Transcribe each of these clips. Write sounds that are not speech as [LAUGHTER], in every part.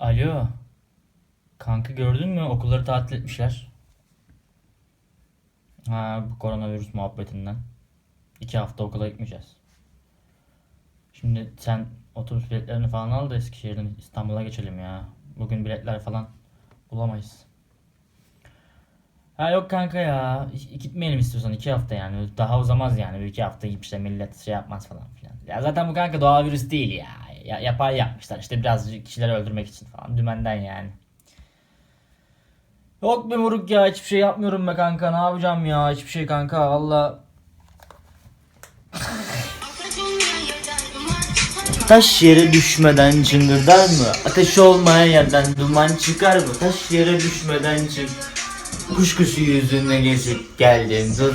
Alo. Kanka gördün mü? Okulları tatil etmişler. Ha bu koronavirüs muhabbetinden. İki hafta okula gitmeyeceğiz. Şimdi sen otobüs biletlerini falan al da Eskişehir'den İstanbul'a geçelim ya. Bugün biletler falan bulamayız. Ha yok kanka ya. Gitmeyelim istiyorsan iki hafta yani. Daha uzamaz yani. Bir iki hafta işte millet şey yapmaz falan filan. Ya zaten bu kanka doğal virüs değil ya. Ya yapay yapmışlar işte birazcık kişileri öldürmek için falan. Dümenden yani. Yok be moruk ya hiçbir şey yapmıyorum be kanka ne yapacağım ya hiçbir şey kanka valla. [LAUGHS] Taş yere düşmeden çıngırdar mı? Ateş olmayan yerden duman çıkar mı? Taş yere düşmeden çık. Kuş kuşu yüzüne geçip geldim dur.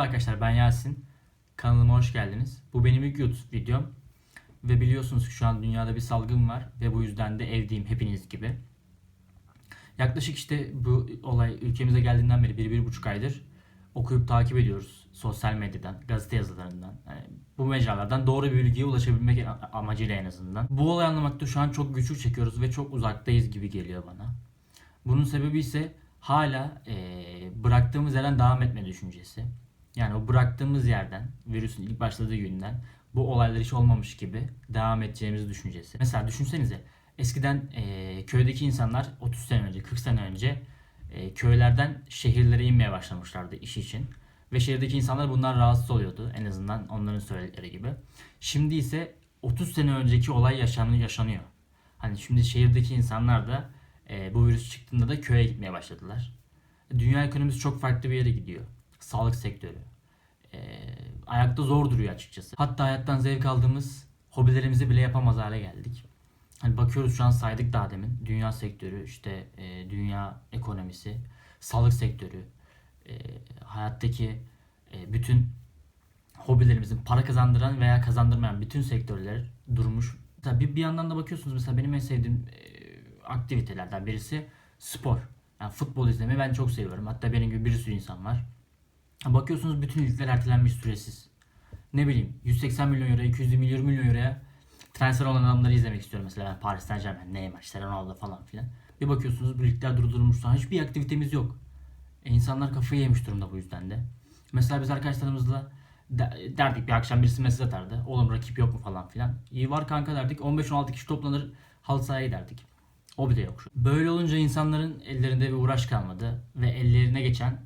Merhaba arkadaşlar ben Yasin. Kanalıma hoş geldiniz. Bu benim ilk YouTube videom. Ve biliyorsunuz ki şu an dünyada bir salgın var ve bu yüzden de evdeyim hepiniz gibi. Yaklaşık işte bu olay ülkemize geldiğinden beri bir, bir buçuk aydır okuyup takip ediyoruz sosyal medyadan, gazete yazılarından. Yani bu mecralardan doğru bir bilgiye ulaşabilmek amacıyla en azından. Bu olayı anlamakta şu an çok güçlük çekiyoruz ve çok uzaktayız gibi geliyor bana. Bunun sebebi ise hala eee, bıraktığımız yerden devam etme düşüncesi. Yani o bıraktığımız yerden, virüsün ilk başladığı günden bu olaylar hiç olmamış gibi devam edeceğimizi düşüncesi. Mesela düşünsenize eskiden eee, köydeki insanlar 30 sene önce, 40 sene önce eee, köylerden şehirlere inmeye başlamışlardı iş için. Ve şehirdeki insanlar bundan rahatsız oluyordu en azından onların söyledikleri gibi. Şimdi ise 30 sene önceki olay yaşanıyor. yaşanıyor. Hani şimdi şehirdeki insanlar da e, bu virüs çıktığında da köye gitmeye başladılar. Dünya ekonomisi çok farklı bir yere gidiyor. Sağlık sektörü. E, ayakta zor duruyor açıkçası. Hatta hayattan zevk aldığımız hobilerimizi bile yapamaz hale geldik. Hani bakıyoruz şu an saydık daha demin. Dünya sektörü, işte e, dünya ekonomisi, sağlık sektörü, e, hayattaki e, bütün hobilerimizin para kazandıran veya kazandırmayan bütün sektörler durmuş. Mesela bir, bir yandan da bakıyorsunuz mesela benim en sevdiğim e, aktivitelerden birisi spor. Yani futbol izlemeyi ben çok seviyorum. Hatta benim gibi bir sürü insan var. Bakıyorsunuz bütün ligler ertelenmiş süresiz. Ne bileyim 180 milyon euro, 220 milyon euroya transfer olan adamları izlemek istiyorum mesela ben Paris Saint Germain, Neymar, işte Ronaldo falan filan. Bir bakıyorsunuz bu ligler durdurulmuş sonra hiçbir aktivitemiz yok. E, insanlar kafayı yemiş durumda bu yüzden de. Mesela biz arkadaşlarımızla de- derdik bir akşam birisi mesaj atardı. Oğlum rakip yok mu falan filan. İyi var kanka derdik. 15-16 kişi toplanır halı sahaya giderdik. O bile yok. Böyle olunca insanların ellerinde bir uğraş kalmadı. Ve ellerine geçen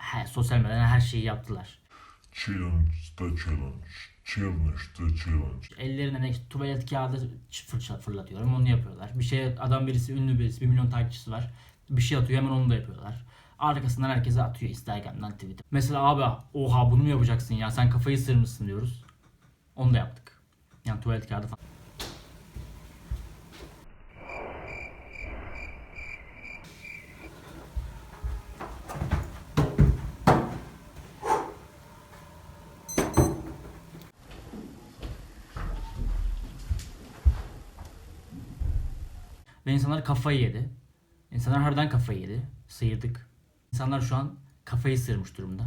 he, sosyal medyadan her şeyi yaptılar. Challenge the challenge. Challenge the challenge. Ellerine ne tuvalet kağıdı fırça fırlatıyorum onu yapıyorlar. Bir şey adam birisi ünlü birisi bir milyon takipçisi var. Bir şey atıyor hemen onu da yapıyorlar. Arkasından herkese atıyor Instagram'dan Twitter. Mesela abi oha bunu mu yapacaksın ya sen kafayı sırmışsın diyoruz. Onu da yaptık. Yani tuvalet kağıdı falan. Ve insanlar kafayı yedi. İnsanlar harbiden kafayı yedi. Sıyırdık. İnsanlar şu an kafayı sıyırmış durumda.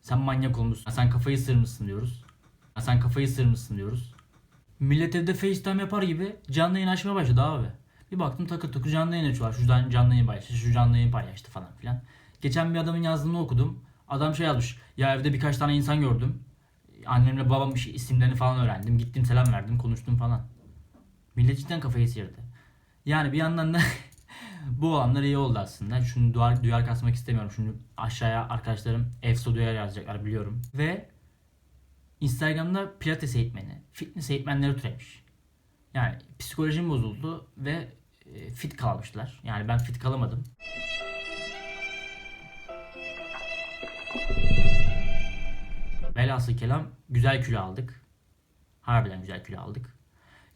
Sen manyak olmuşsun. Sen kafayı sıyırmışsın diyoruz. Sen kafayı sıyırmışsın diyoruz. Millet evde FaceTime yapar gibi canlı yayın açmaya başladı abi. Bir baktım takır takır canlı yayın açıyorlar. Şuradan canlı yayın paylaştı, şu canlı yayın paylaştı falan filan. Geçen bir adamın yazdığını okudum. Adam şey yazmış. Ya evde birkaç tane insan gördüm. Annemle babam şey, isimlerini falan öğrendim. Gittim selam verdim, konuştum falan. Millet cidden kafayı sıyırdı. Yani bir yandan da [LAUGHS] bu olanlar iyi oldu aslında. Şunu duyar, duyar kasmak istemiyorum. Şunu aşağıya arkadaşlarım EFSO duyar yazacaklar biliyorum. Ve Instagram'da pilates eğitmeni, fitness eğitmenleri türemiş. Yani psikolojim bozuldu ve e, fit kalmışlar. Yani ben fit kalamadım. Velhasıl kelam güzel kilo aldık. Harbiden güzel kilo aldık.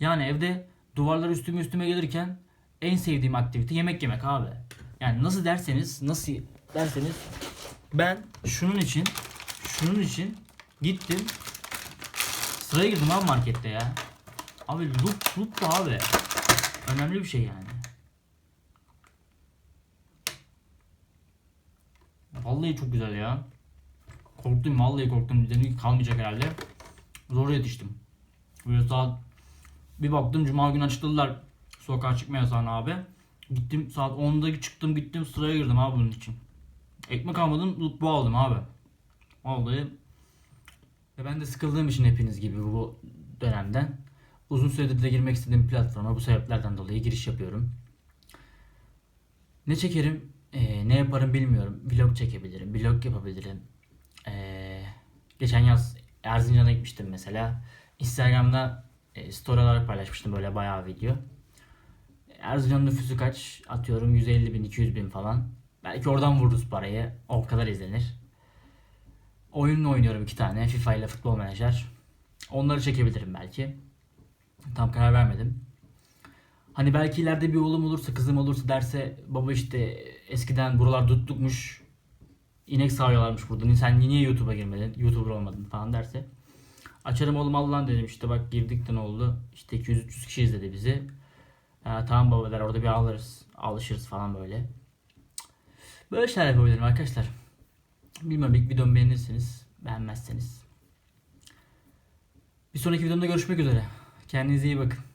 Yani evde duvarlar üstüme üstüme gelirken en sevdiğim aktivite yemek yemek abi. Yani nasıl derseniz, nasıl derseniz ben şunun için şunun için gittim sıraya girdim abi markette ya. Abi loop loop bu abi. Önemli bir şey yani. Vallahi çok güzel ya. Korktum vallahi korktum. Dedim ki kalmayacak herhalde. Zor yetiştim. Böyle saat bir baktım cuma günü açıldılar sokağa çıkma yasağına abi. Gittim saat 10'da çıktım gittim sıraya girdim abi bunun için. Ekmek almadım bu aldım abi. Vallahi ve ben de sıkıldığım için hepiniz gibi bu dönemden uzun süredir de girmek istediğim platforma bu sebeplerden dolayı giriş yapıyorum. Ne çekerim, eee, ne yaparım bilmiyorum. Vlog çekebilirim, vlog yapabilirim. Eee, geçen yaz Erzincan'a gitmiştim mesela. Instagram'da e, story olarak paylaşmıştım böyle bayağı video. Erzincan nüfusu kaç? Atıyorum 150 bin, 200 bin falan. Belki oradan vururuz parayı. O kadar izlenir. Oyun oynuyorum iki tane. FIFA ile futbol menajer. Onları çekebilirim belki. Tam karar vermedim. Hani belki ileride bir oğlum olursa, kızım olursa derse baba işte eskiden buralar tutlukmuş. inek sağıyorlarmış burada. Sen niye YouTube'a girmedin? YouTuber olmadın falan derse. Açarım oğlum Allah'ın dedim işte bak girdik de ne oldu? İşte 200-300 kişi izledi bizi. Ha, tamam baba der orada bir alırız. Alışırız falan böyle. Böyle şeyler yapabilirim arkadaşlar. Bilmiyorum ilk videomu beğenirsiniz. Beğenmezseniz. Bir sonraki videomda görüşmek üzere. Kendinize iyi bakın.